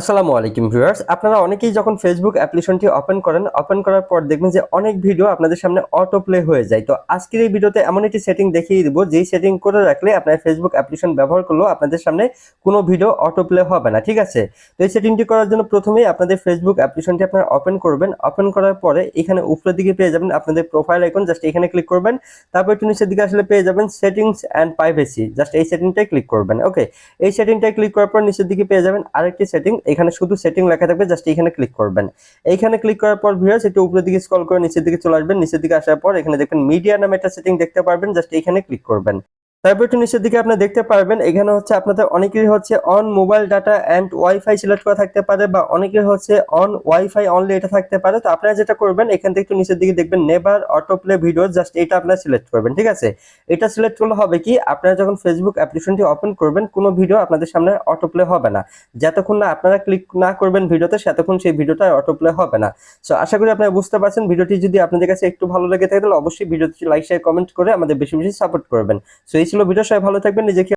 আসসালামু আলাইকুম ভিউয়ার্স। আপনারা অনেকেই যখন ফেসবুক অ্যাপ্লিকেশনটি ওপেন করেন ওপেন করার পর দেখবেন যে অনেক ভিডিও আপনাদের সামনে অটো প্লে হয়ে যায়। তো আজকের এই ভিডিওতে এমন একটি সেটিং দেখিয়ে দিব, যেই সেটিং করে রাখলে আপনার ফেসবুক অ্যাপ্লিকেশন ব্যবহার করলেও আপনাদের সামনে কোনো ভিডিও অটো প্লে হবে না, ঠিক আছে? তো এই সেটিংটি করার জন্য প্রথমেই আপনাদের ফেসবুক অ্যাপ্লিকেশনটি আপনারা ওপেন করবেন। ওপেন করার পরে এখানে উপরের দিকে পেয়ে যাবেন আপনাদের প্রোফাইল আইকন জাস্ট এখানে ক্লিক করবেন। তারপর একটু নিচের দিকে আসলে পেয়ে যাবেন সেটিংস অ্যান্ড প্রাইভেসি জাস্ট এই সেটিংটাই ক্লিক করবেন ওকে এই সেটিংটাই ক্লিক করার পর নিচের দিকে পেয়ে যাবেন আরেকটি সেটিং এখানে শুধু সেটিং লেখা থাকবে জাস্ট এখানে ক্লিক করবেন। এইখানে ক্লিক করার পর ভিউয়ার্স একটু উপরের দিকে স্ক্রল করে নিচের দিকে চলে আসবেন। নিচের দিকে আসার পর এখানে দেখবেন মিডিয়া নামে একটা সেটিং দেখতে পারবেন জাস্ট এখানে ক্লিক করবেন। তারপর একটু নিচের দিকে আপনি দেখতে পারবেন, এখানে হচ্ছে আপনাদের অনেকেরই হচ্ছে on mobile data and wifi select করা থাকতে পারে বা অনেকের হচ্ছে অন ওয়াইফাই অনলি এটা থাকতে পারে। তো আপনারা যেটা করবেন, এখান থেকে একটু নিচের দিকে দেখবেন never auto play video just এটা আপনারা সিলেক্ট করবেন, ঠিক আছে? এটা সিলেক্ট করলে হবে কি, আপনারা যখন ফেসবুক অ্যাপ্লিকেশনটি ওপেন করবেন, কোনো ভিডিও আপনাদের সামনে অটো প্লে হবে না। যতক্ষণ না আপনারা ক্লিক না করবেন ভিডিওতে ততক্ষণ সেই ভিডিওটা অটো প্লে হবে না। সো আশা করি আপনারা বুঝতে পারছেন, ভিডিওটি যদি আপনাদের কাছে একটু ভালো লেগে থাকে, তাহলে অবশ্যই ভিডিওটি লাইক শেয়ার কমেন্ট করে আমাদের বেশি বেশি সাপোর্ট করবেন। সো এই ছিল ভিডিও সবাই ভালো থাকবেন নিজেকে